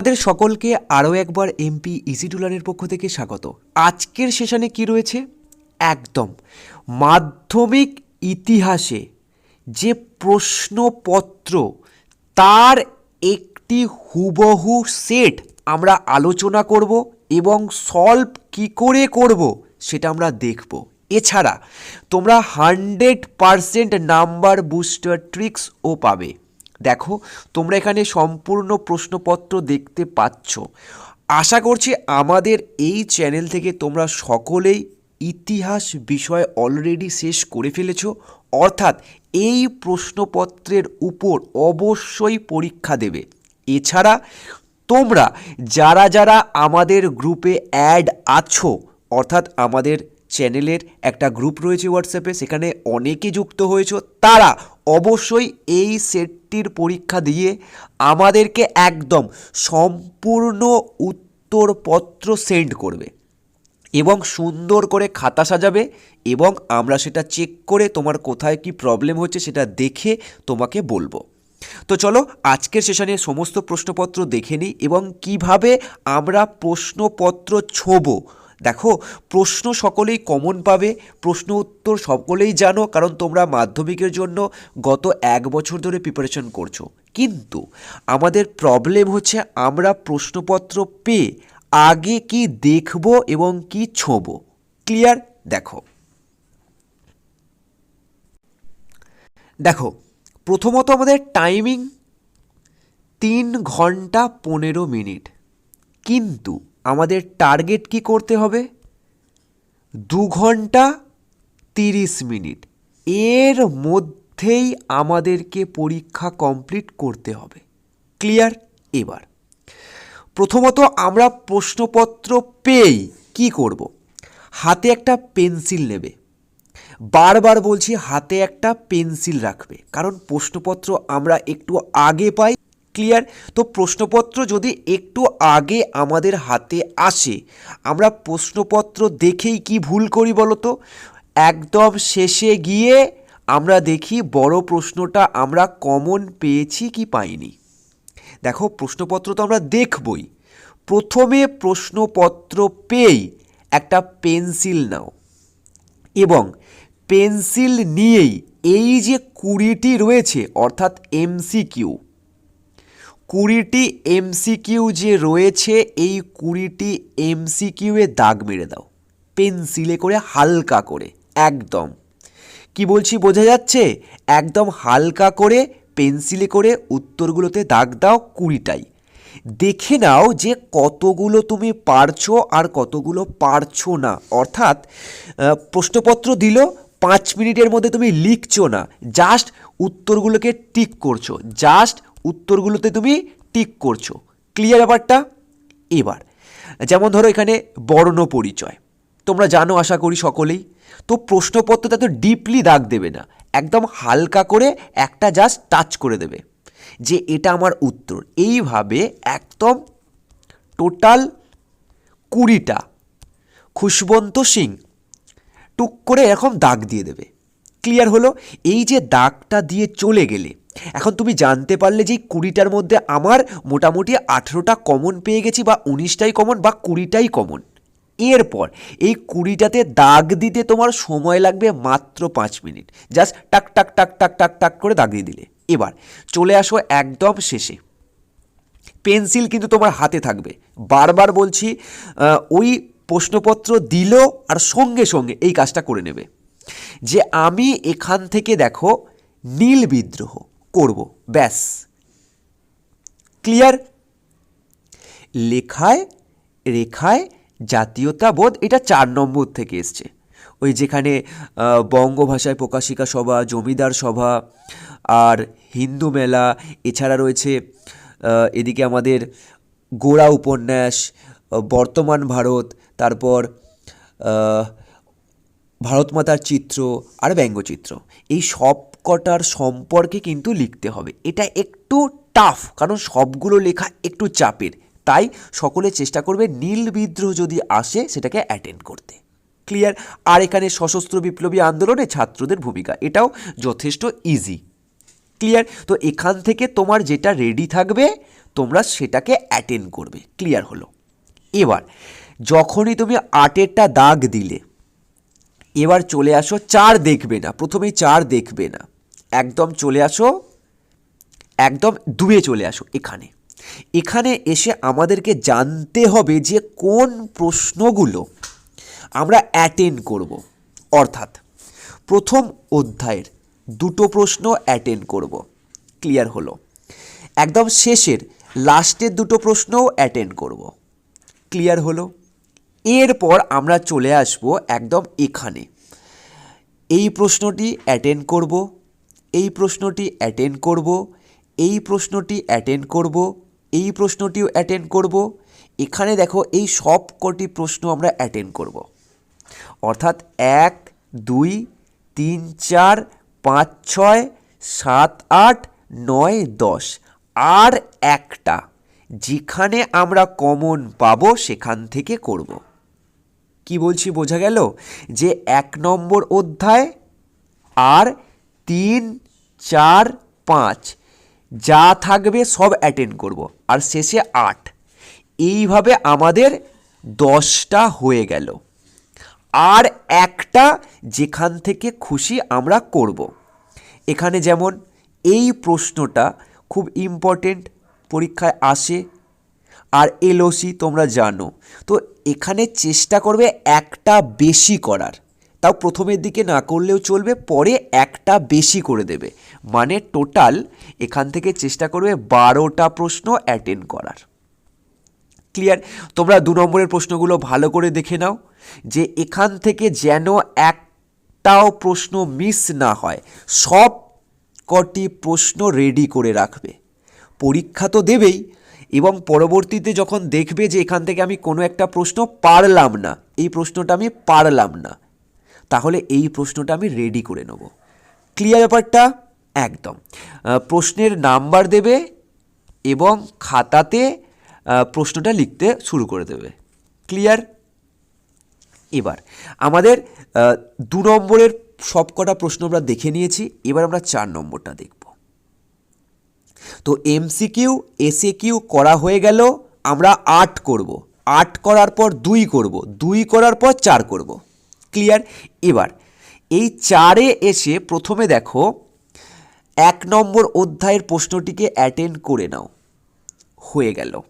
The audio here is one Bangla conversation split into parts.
আমাদের সকলকে আরও একবার এমপি ইজি টুলানের পক্ষ থেকে স্বাগত। আজকের সেশনে কি রয়েছে? একদম। মাধ্যমিক ইতিহাসে যে প্রশ্নপত্র, তার একটি হুবহু সেট আমরা আলোচনা করব এবং সলভ কি করে করব সেটা আমরা দেখব। এছাড়া তোমরা হান্ড্রেড পারসেন্ট নাম্বার বুস্টার ট্রিক্সও পাবে। দেখো, তোমরা এখানে সম্পূর্ণ প্রশ্নপত্র দেখতে পাচ্ছ। আশা করছি আমাদের এই চ্যানেল থেকে তোমরা সকলেই ইতিহাস বিষয় অলরেডি শেষ করে ফেলেছো। অর্থাৎ এই প্রশ্নপত্রের উপর অবশ্যই পরীক্ষা দেবে। এছাড়া তোমরা যারা যারা আমাদের গ্রুপে অ্যাড আছো, অর্থাৎ আমাদের চ্যানেলের একটা গ্রুপ রয়েছে হোয়াটসঅ্যাপে সেখানে অনেকে যুক্ত হয়েছো, তারা অবশ্যই এই সেটটির পরীক্ষা দিয়ে আমাদেরকে একদম সম্পূর্ণ উত্তরপত্র সেন্ড করবে এবং সুন্দর করে খাতা সাজাবে এবং আমরা সেটা চেক করে তোমার কোথায় কি প্রবলেম হচ্ছে সেটা দেখে তোমাকে বলব। তো চলো আজকের সেশনে সমস্ত প্রশ্নপত্র দেখে নিই এবং কীভাবে আমরা প্রশ্নপত্র ছোবো দেখো, প্রশ্ন সকলেই কমন পাবে, প্রশ্ন উত্তর সকলেই জানো, কারণ তোমরা মাধ্যমিকের জন্য গত এক বছর ধরে প্রিপারেশন করছ। কিন্তু আমাদের প্রবলেম হচ্ছে আমরা প্রশ্নপত্র পেয়ে আগে কি দেখব এবং কি ছোঁবো। ক্লিয়ার দেখো। দেখো, প্রথমত আমাদের টাইমিং তিন ঘণ্টা পনেরো মিনিট। কিন্তু আমাদের টার্গেট কি করতে হবে? দু ঘণ্টা তিরিশ মিনিট। এর মধ্যেই আমাদেরকে পরীক্ষা কমপ্লিট করতে হবে। ক্লিয়ার এবার। প্রথমত আমরা প্রশ্নপত্র পেয়েই কি করব? হাতে একটা পেন্সিল নেবে। বারবার বলছি হাতে একটা পেন্সিল রাখবে। কারণ প্রশ্নপত্র আমরা একটু আগে পাই। ক্লিয়ার তো প্রশ্নপত্র যদি একটু আগে আমাদের হাতে আসে, আমরা প্রশ্নপত্র দেখেই কি ভুল করি বলো তো একদম শেষে গিয়ে আমরা দেখি বড় প্রশ্নটা আমরা কমন পেয়েছি কি পাইনি। দেখো, প্রশ্নপত্র তো আমরা দেখবই। প্রথমে প্রশ্নপত্র পেয়েই একটা পেন্সিল নাও এবং পেন্সিল নিয়েই এই যে কুড়িটি রয়েছে, অর্থাৎ এমসিকিউ কুড়িটি এমসিকিউ যে রয়েছে, এই কুড়িটি এমসিকিউয়ে দাগ মেরে দাও। পেন্সিলে করে হালকা করে, একদম। কি বলছি, বোঝা যাচ্ছে? একদম হালকা করে পেন্সিলে করে উত্তরগুলোতে দাগ দাও কুড়িটাই। দেখে নাও যে কতগুলো তুমি পারছ আর কতগুলো পারছ না। অর্থাৎ প্রশ্নপত্র দিল, পাঁচ মিনিটের মধ্যে তুমি লিখছো না, জাস্ট উত্তরগুলোকে টিক করছ। জাস্ট উত্তরগুলোতে তুমি টিক করছ। ক্লিয়ার ব্যাপারটা? এবার, যেমন ধরো এখানে বর্ণ পরিচয়। তোমরা জানো, আশা করি সকলেই। তো প্রশ্নপত্রটা তো ডিপলি দাগ দেবে না। একদম হালকা করে একটা জাস্ট টাচ করে দেবে। যে এটা আমার উত্তর। এইভাবে একদম টোটাল কুড়িটা খুশবন্ত সিং টুক করে এরকম দাগ দিয়ে দেবে। ক্লিয়ার হলো? এই যে দাগটা দিয়ে চলে গেলে এখন তুমি জানতে পারলে যে কুড়িটার মধ্যে আমার মোটামুটি আঠেরোটা কমন পেয়ে গেছি বা উনিশটাই কমন বা কুড়িটাই কমন এরপর এই কুড়িটাতে দাগ দিতে তোমার সময় লাগবে মাত্র পাঁচ মিনিট। জাস্ট টাক টাক টাক টাক টাক টাক করে দাগ দিয়ে দিলে। এবার চলে আসো একদম শেষে। পেন্সিল কিন্তু তোমার হাতে থাকবে। বারবার বলছি ওই প্রশ্নপত্র দিল আর সঙ্গে সঙ্গে এই কাজটা করে নেবে। যে আমি এখান থেকে দেখো, নীল বিদ্রোহ। করব ব্যাস। ক্লিয়ার লেখায় রেখায় জাতীয়তাবোধ এটা চার নম্বর থেকে এসছে। ওই যেখানে আহ, বঙ্গভাষায় প্রকাশিকা সভা জমিদার সভা আর হিন্দু মেলা এছাড়া রয়েছে এদিকে আমাদের গোড়া উপন্যাস বর্তমান ভারত তারপর ভারত মাতার চিত্র আর ব্যঙ্গচিত্র। এই সব কটার সম্পর্কে কিন্তু লিখতে হবে। এটা একটু টাফ কারণ সবগুলো লেখা একটু চাপের। তাই সকলে চেষ্টা করবে নীল বিদ্রোহ যদি আসে, সেটাকে অ্যাটেন্ড করতে। ক্লিয়ার আর এখানে সশস্ত্র বিপ্লবী আন্দোলনে ছাত্রদের ভূমিকা, এটাও যথেষ্ট ইজি ক্লিয়ার তো এখান থেকে তোমার যেটা রেডি থাকবে, তোমরা সেটাকে অ্যাটেন্ড করবে। ক্লিয়ার হলো। এবার, যখনই তুমি আটেরটা দাগ দিলে, এবার চলে আসো, চার দেখবে না। প্রথমেই চার দেখবে না। একদম চলে আসো, একদম দুয়ে চলে আসো এখানে। এখানে এসে আমাদেরকে জানতে হবে যে কোন প্রশ্নগুলো আমরা অ্যাটেন্ড করব। অর্থাৎ প্রথম অধ্যায়ের দুটো প্রশ্ন অ্যাটেন্ড করব। ক্লিয়ার হলো? একদম শেষের, লাস্টের দুটো প্রশ্নও অ্যাটেন্ড করব। ক্লিয়ার হলো? এরপর আমরা চলে আসব একদম এখানে। এই প্রশ্নটি অ্যাটেন্ড করব। এই প্রশ্নটি অ্যাটেন্ড করব, এই প্রশ্নটি অ্যাটেন্ড করব, এই প্রশ্নটিও অ্যাটেন্ড করব। এখানে দেখো এই সব কটি প্রশ্ন আমরা অ্যাটেন্ড করব। অর্থাৎ এক, দুই, তিন, চার, পাঁচ, ছয়, সাত, আট, নয়, দশ আর একটা। যেখানে আমরা কমন পাবো সেখান থেকে করব। কি বলছি বোঝা গেল? যে এক নম্বর অধ্যায় আর তিন, চার, পাঁচ। যা থাকবে সব অ্যাটেন্ড করব। আর শেষে আট। এইভাবে আমাদের দশটা হয়ে গেল। আর একটা যেখান থেকে খুশি আমরা করব। এখানে যেমন এই প্রশ্নটা খুব ইম্পর্টেন্ট পরীক্ষায় আসে। আর এলওসি তোমরা জানো। তো এখানে চেষ্টা করবে একটা বেশি করার। তাও প্রথমের দিকে না করলেও চলবে, পরে একটা বেশি করে দেবে। মানে টোটাল এখান থেকে চেষ্টা করবে বারোটা প্রশ্ন অ্যাটেন্ড করার। ক্লিয়ার? তোমরা দু নম্বরের প্রশ্নগুলো ভালো করে দেখে নাও, যে এখান থেকে যেন একটাও প্রশ্ন মিস না হয়, সব কটি প্রশ্ন রেডি করে রাখবে। পরীক্ষা তো দেবেই, এবং পরবর্তীতে যখন দেখবে যে এখান থেকে আমি কোনো একটা প্রশ্ন পারলাম না, এই প্রশ্নটা আমি পারলাম না তাহলে এই প্রশ্নটা আমি রেডি করে নেব। ক্লিয়ার ব্যাপারটা? একদম। প্রশ্নের নাম্বার দেবে এবং খাতাতে প্রশ্নটা লিখতে শুরু করে দেবে। ক্লিয়ার এবার, আমাদের দু নম্বরের সবকটা প্রশ্ন আমরা দেখে নিয়েছি, এবার আমরা চার নম্বরটা দেখব। তো এমসিকিউ এসএ কিউ করা হয়ে গেল, আমরা আট করব। আট করার পর দুই করব। দুই করার পর চার করব। ক্লিয়ার এবার, এই চারে এসে প্রথমে দেখো, এক নম্বর অধ্যায়ের প্রশ্নটিকে অ্যাটেন্ড করে নাও। হয়ে গেল।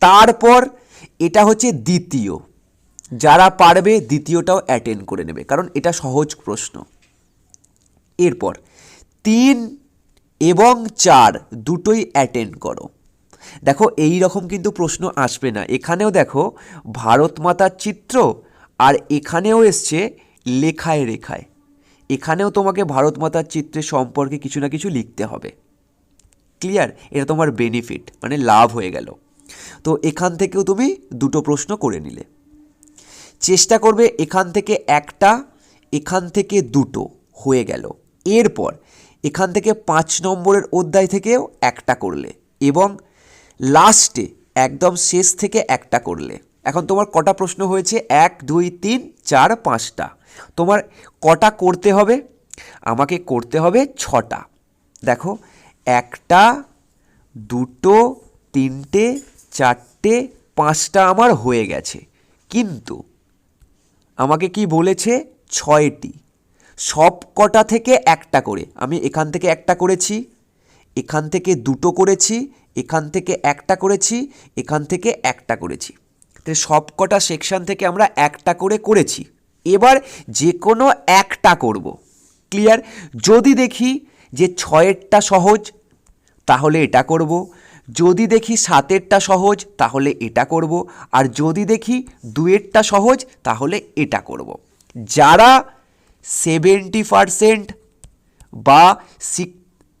তারপর, এটা হচ্ছে দ্বিতীয়। যারা পারবে দ্বিতীয়টাও অ্যাটেন্ড করে নেবে, কারণ এটা সহজ প্রশ্ন। এরপর, তিন এবং চার দুটোই অ্যাটেন্ড করো। দেখো এই রকম কিন্তু প্রশ্ন আসবে না। এখানেও দেখো ভারত মাতার চিত্র আর এখানেও এসছে লেখায় রেখায়। এখানেও তোমাকে ভারত মাতার চিত্রের সম্পর্কে কিছু না কিছু লিখতে হবে। ক্লিয়ার এটা তোমার বেনিফিট মানে লাভ হয়ে গেল। তো এখান থেকেও তুমি দুটো প্রশ্ন করে নিলে। চেষ্টা করবে এখান থেকে একটা, এখান থেকে দুটো হয়ে গেল। এরপর এখান থেকে পাঁচ নম্বরের অধ্যায় থেকেও একটা করলে এবং লাস্টে একদম শেষ থেকে একটা করলে। এখন তোমার কটা প্রশ্ন হয়েছে? এক, দুই, তিন, চার, পাঁচটা। তোমার কটা করতে হবে? আমাকে করতে হবে ছটা। দেখো, একটা, দুটো, তিনটে, চারটে, পাঁচটা আমার হয়ে গেছে। কিন্তু আমাকে কি বলেছে? ছয়টি। সব কটা থেকে একটা করে। আমি এখান থেকে একটা করেছি, এখান থেকে দুটো করেছি, এখান থেকে একটা করেছি, এখান থেকে একটা করেছি। তো সব কটা সেকশন থেকে আমরা একটা করে করেছি। এবার যে কোনো একটা করব। ক্লিয়ার যদি দেখি যে ছয়েরটা সহজ, তাহলে এটা করব। যদি দেখি সাতেরটা সহজ, তাহলে এটা করব। আর যদি দেখি দুয়েরটা সহজ, তাহলে এটা করব। যারা সেভেন্টি পারসেন্ট বা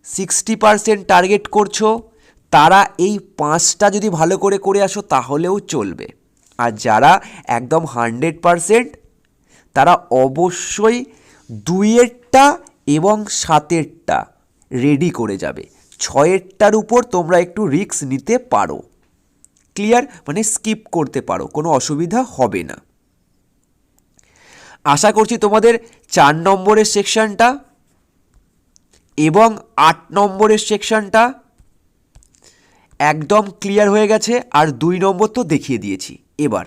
সিক্সটি পারসেন্ট টার্গেট করছ, তারা এই পাঁচটা যদি ভালো করে করে আসো, তাহলেও চলবে। আর যারা একদম হান্ড্রেড পারসেন্ট, তারা অবশ্যই দুইয়েরটা এবং সাতেরটা রেডি করে যাবে। ছয়েরটার উপর তোমরা একটু রিস্ক নিতে পারো। ক্লিয়ার মানে স্কিপ করতে পারো, কোনো অসুবিধা হবে না। আশা করছি তোমাদের চার নম্বরের সেকশনটা এবং আট নম্বরের সেকশনটা একদম ক্লিয়ার হয়ে গেছে, আর দুই নম্বর তো দেখিয়ে দিয়েছি। এবার।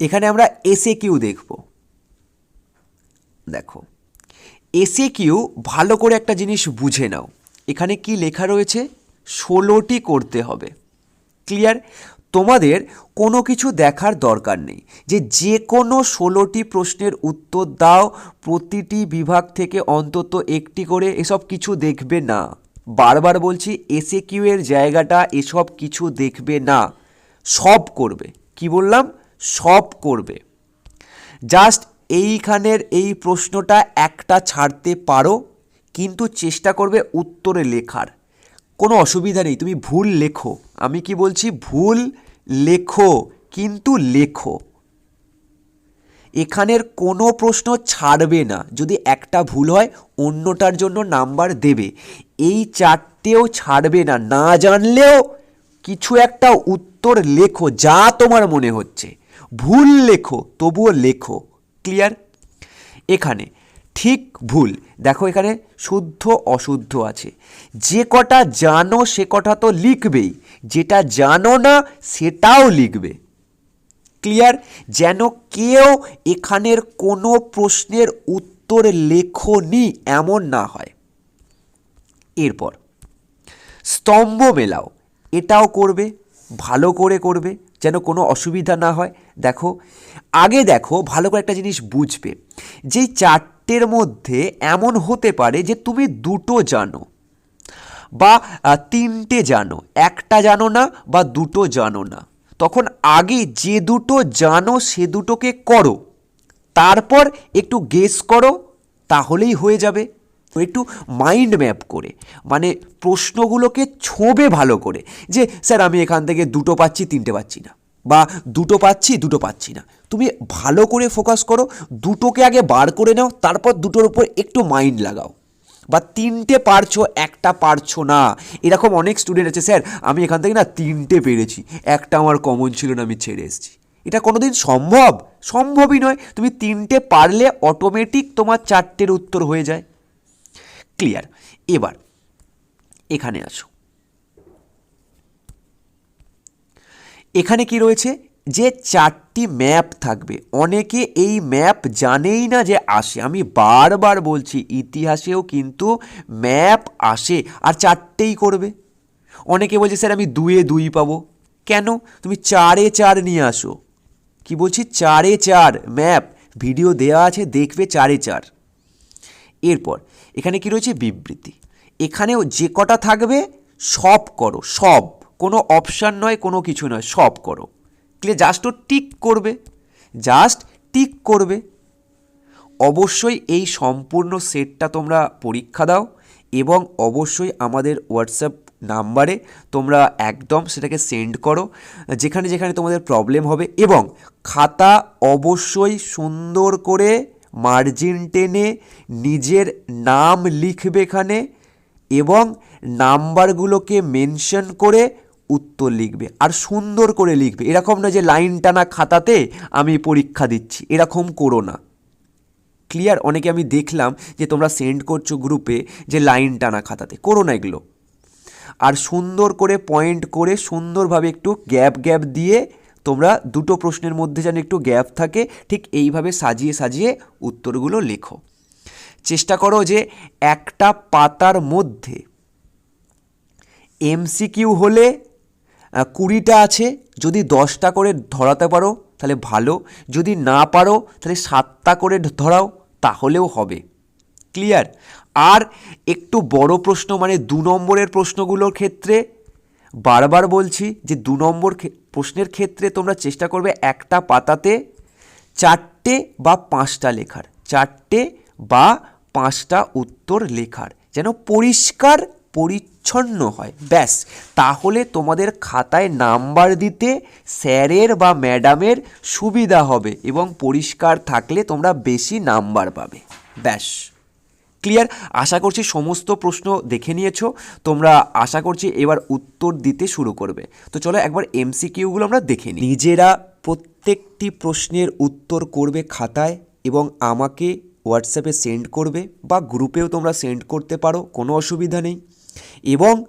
এখানে আমরা এসে কিউ দেখব। দেখো এসে কিউ ভালো করে একটা জিনিস বুঝে নাও। এখানে কি লেখা রয়েছে? ষোলোটি করতে হবে। ক্লিয়ার? তোমাদের কোনো কিছু দেখার দরকার নেই। যে যে কোনো ষোলোটি প্রশ্নের উত্তর দাও, প্রতিটি বিভাগ থেকে অন্তত একটি করে এসব কিছু দেখবে না। বারবার বলছি এসে কিউ এর জায়গাটা এসব কিছু দেখবে না। সব করবে। কি বললাম? সব করবে। জাস্ট এইখানের এই প্রশ্নটা একটা ছাড়তে পারো, কিন্তু চেষ্টা করবে উত্তরে লেখার। কোনো অসুবিধা নেই, তুমি ভুল লেখো। আমি কি বলছি? ভুল লেখো, কিন্তু লেখো। এখানের কোনো প্রশ্ন ছাড়বে না। যদি একটা ভুল হয়, অন্যটার জন্য নাম্বার দেবে। এই চারটেও ছাড়বে না। না জানলেও কিছু একটা উত্তর লেখো, যা তোমার মনে হচ্ছে। ভুল লেখো, তবুও লেখো। ক্লিয়ার? এখানে ঠিক ভুল। দেখো এখানে শুদ্ধ, অশুদ্ধ আছে। যে কটা জানো, সে কটা তো লিখবেই। যেটা জানো না, সেটাও লিখবে। ক্লিয়ার? যেন কেউ এখানের কোনো প্রশ্নের উত্তর লেখনি এমন না হয়। এরপর, স্তম্ভ মেলাও। এটাও করবে, ভালো করে করবে, যেন কোনো অসুবিধা না হয়। দেখো, আগে দেখো, ভালো করে একটা জিনিস বুঝবে। যে চারটের মধ্যে এমন হতে পারে যে তুমি দুটো জানো বা তিনটে জানো, একটা জানো না বা দুটো জানো না। তখন আগে যে দুটো জানো সে দুটোকে করো, তারপর একটু গেস করো, তাহলেই হয়ে যাবে। একটু মাইন্ড ম্যাপ করে মানে প্রশ্নগুলোকে ছোঁবে ভালো করে, যে স্যার আমি এখান থেকে দুটো পাচ্ছি, তিনটে পাচ্ছি না, বা দুটো পাচ্ছি দুটো পাচ্ছি না। তুমি ভালো করে ফোকাস করো, দুটোকে আগে বার করে নাও, তারপর দুটোর উপর একটু মাইন্ড লাগাও। বা তিনটে পারছ, একটা পারছ না। এরকম অনেক স্টুডেন্ট আছে, স্যার, আমি এখান থেকে না তিনটে পেরেছি। একটা আমার কমন ছিল না, আমি ছেড়ে এসেছি। এটা কোনোদিন সম্ভব? সম্ভবই নয়। তুমি তিনটে পারলে অটোমেটিক তোমার চারটের উত্তর হয়ে যায়। ক্লিয়ার এবার, এখানে আসো। এখানে কি রয়েছে? যে চারটি ম্যাপ থাকবে, অনেকে এই ম্যাপ জানেই না যে আসে। আমি বারবার বলছি, ইতিহাসেও কিন্তু ম্যাপ আসে আর চারটেই করবে। অনেকে বলছে, স্যার, আমি দুয়ে দুই পাবো। কেন? তুমি চারে চার নিয়ে আসো। কি বলছি? চারে চার ম্যাপ। ভিডিও দেওয়া আছে, দেখবে চারে চার। এরপর, এখানে কি রয়েছে? বিবৃতি। এখানেও যে কটা থাকবে, সব করো, সব। কোনো অপশান নয়, কোনো কিছু নয়, সব করো। জাস্ট ও টিক করবে জাস্ট টিক করবে। অবশ্যই এই সম্পূর্ণ সেটটা তোমরা পরীক্ষা দাও এবং অবশ্যই আমাদের হোয়াটসঅ্যাপ নাম্বারে তোমরা একদম সেটাকে সেন্ড করো, যেখানে যেখানে তোমাদের প্রবলেম হবে এবং খাতা অবশ্যই সুন্দর করে মার্জিন টেনে নিজের নাম লিখবে এখানে এবং নাম্বারগুলোকে মেনশন করে উত্তর লিখবে আর সুন্দর করে লিখবে। এরকম না যে লাইন টানা খাতাতে আমি পরীক্ষা দিচ্ছি। এরকম করো না। ক্লিয়ার অনেকে আমি দেখলাম যে তোমরা সেন্ড করছ গ্রুপে যে লাইন টানা খাতাতে। করো না এগুলো। আর সুন্দর করে পয়েন্ট করে সুন্দরভাবে একটু গ্যাপ গ্যাপ দিয়ে তোমরা দুটো প্রশ্নের মধ্যে যেন একটু গ্যাপ থাকে, ঠিক এইভাবে সাজিয়ে সাজিয়ে উত্তরগুলো লেখো। চেষ্টা করো যে একটা পাতার মধ্যে এমসিকিউ হলে কুড়িটা আছে, যদি দশটা করে ধরাতে পারো, তাহলে ভালো, যদি না পারো, তাহলে সাতটা করে ধরাও, তাহলেও হবে। ক্লিয়ার আর একটু বড় প্রশ্ন মানে দু নম্বরের প্রশ্নগুলোর ক্ষেত্রে বারবার বলছি যে দু নম্বর প্রশ্নের ক্ষেত্রে তোমরা চেষ্টা করবে একটা পাতাতে চারটে বা পাঁচটা লেখার, চারটে বা পাঁচটা উত্তর লেখার, যেন পরিষ্কার পরিচ্ছন্ন হয়। ব্যাস, তাহলে তোমাদের খাতায় নাম্বার দিতে স্যারের বা ম্যাডামের সুবিধা হবে এবং পরিষ্কার থাকলে তোমরা বেশি নাম্বার পাবে। ব্যাস। ক্লিয়ার? আশা করছি সমস্ত প্রশ্ন দেখে নিয়েছো। তোমরা আশা করছি এবার উত্তর দিতে শুরু করবে। তো চলো একবার এমসিকিউগুলো আমরা দেখে নিই। নিজেরা প্রত্যেকটি প্রশ্নের উত্তর করবে খাতায় এবং আমাকে হোয়াটসঅ্যাপে সেন্ড করবে বা গ্রুপেও তোমরা সেন্ড করতে পারো, কোনো অসুবিধা নেই। এবং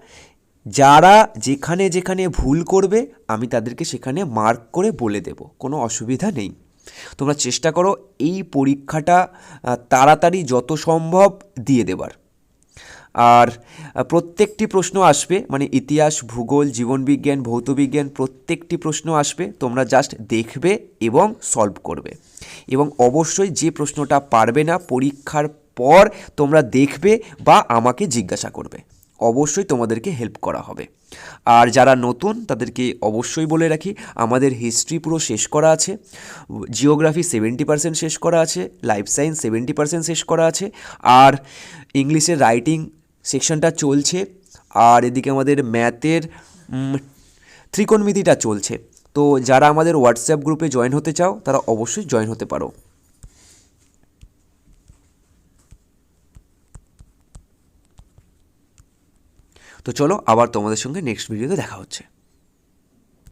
যারা যেখানে যেখানে ভুল করবে, আমি তাদেরকে সেখানে মার্ক করে বলে দেব। কোনো অসুবিধা নেই। তোমরা চেষ্টা করো এই পরীক্ষাটা তাড়াতাড়ি যত সম্ভব দিয়ে দেবার। আর প্রত্যেকটি প্রশ্ন আসবে মানে ইতিহাস, ভূগোল, জীবনবিজ্ঞান, ভৌতবিজ্ঞান, প্রত্যেকটি প্রশ্ন আসবে। তোমরা জাস্ট দেখবে এবং সলভ করবে। এবং অবশ্যই যে প্রশ্নটা পারবে না, পরীক্ষার পর তোমরা দেখবে বা আমাকে জিজ্ঞাসা করবে। অবশ্যই তোমাদেরকে হেল্প করা হবে। আর যারা নতুন, তাদেরকে অবশ্যই বলে রাখি, আমাদের হিস্ট্রি পুরো শেষ করা আছে জিওগ্রাফি সেভেন্টি পার্সেন্ট শেষ করা আছে লাইফ সায়েন্স সেভেন্টি পার্সেন্ট শেষ করা আছে, আর ইংলিশের রাইটিং সেকশনটা চলছে, আর এদিকে আমাদের ম্যাথের ত্রিকোণমিতিটা চলছে। তো যারা আমাদের হোয়াটসঅ্যাপ গ্রুপে জয়েন হতে চাও, তারা অবশ্যই জয়েন হতে পারো। তো চলো আবার তোমাদের সঙ্গে নেক্সট ভিডিওতে দেখা হচ্ছে।